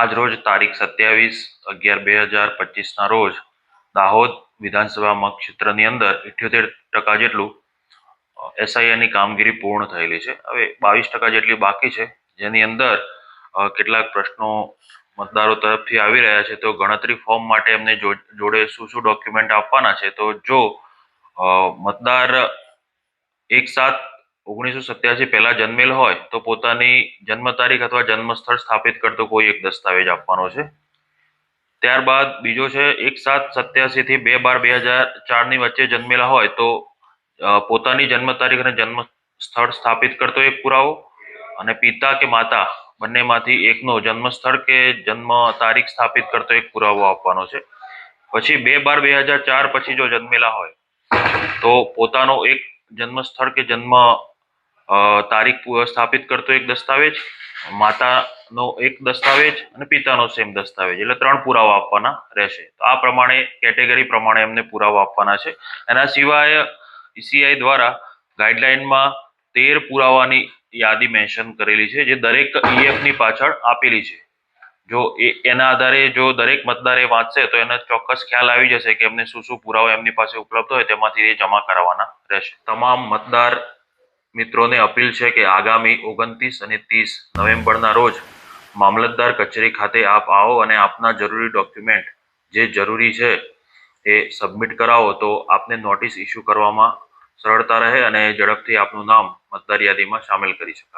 આજ રોજ તારીખ સત્યાવીસ અગિયાર બે હજાર પચીસના રોજ દાહોદ વિધાનસભા ક્ષેત્રની અંદર ઇઠ્યોતેર ટકા જેટલું એસઆઈઆરની કામગીરી પૂર્ણ થયેલી છે. હવે બાવીસ ટકા જેટલી બાકી છે. જેની અંદર કેટલાક પ્રશ્નો મતદારો તરફથી આવી રહ્યા છે. તો ગણતરી ફોર્મ માટે એમને જોડે શું શું ડોક્યુમેન્ટ આપવાના છે? તો જો મતદાર એક સાત ઓગણીસો સત્યાસી પહેલા જન્મેલ હોય તો પોતાની જન્મ તારીખ અથવા જન્મ સ્થળ સ્થાપિત કરતો કોઈ એક દસ્તાવેજ આપવાનો છે. ત્યારબાદ બીજો છે એક સાત સત્યાસી થી બે બાર બે હજાર ચારની વચ્ચે જન્મેલા હોય તો પોતાની જન્મ તારીખ અને જન્મ સ્થળ સ્થાપિત કરતો એક પુરાવો અને પિતા કે માતા બંનેમાંથી એકનો જન્મ સ્થળ કે જન્મ તારીખ સ્થાપિત કરતો એક પુરાવો આપવાનો છે. પછી બે બાર બે હજાર ચાર પછી જો જન્મેલા હોય તો પોતાનો એક જન્મ સ્થળ કે જન્મ તારીખ સ્થાપિત કરતો એક દસ્તાવેજ, માતાનો એક દસ્તાવેજ અને પિતાનો સેમ દસ્તાવેજ. એટલે ત્રણ પુરાવા આપવાના રહેશે. તો આ પ્રમાણે, કેટેગરી પ્રમાણે એમને પુરાવા આપવાના છે. એના સિવાય ઈસીઆઈ દ્વારા ગાઈડલાઇનમાં તેર પુરાવાની યાદી મેન્શન કરેલી છે, જે દરેક ઈએફની ની પાછળ આપેલી છે. જો એ, એના આધારે જો દરેક મતદાર એ વાંચશે, તો એને ચોક્કસ ખ્યાલ આવી જશે કે એમને શું શું પુરાવા એમની પાસે ઉપલબ્ધ હોય, તેમાંથી એ જમા કરાવવાના રહેશે. તમામ મતદાર મિત્રોને અપીલ છે કે આગામી ઓગણત્રીસ અને ત્રીસ નવેમ્બરના રોજ મામલતદાર કચેરી ખાતે આપ આવો અને આપના જરૂરી ડોક્યુમેન્ટ જે જરૂરી છે એ સબમિટ કરાવો તો આપને નોટિસ ઇસ્યુ કરવામાં સરળતા રહે અને ઝડપથી આપનું નામ મતદાર યાદીમાં સામેલ કરી શકાય.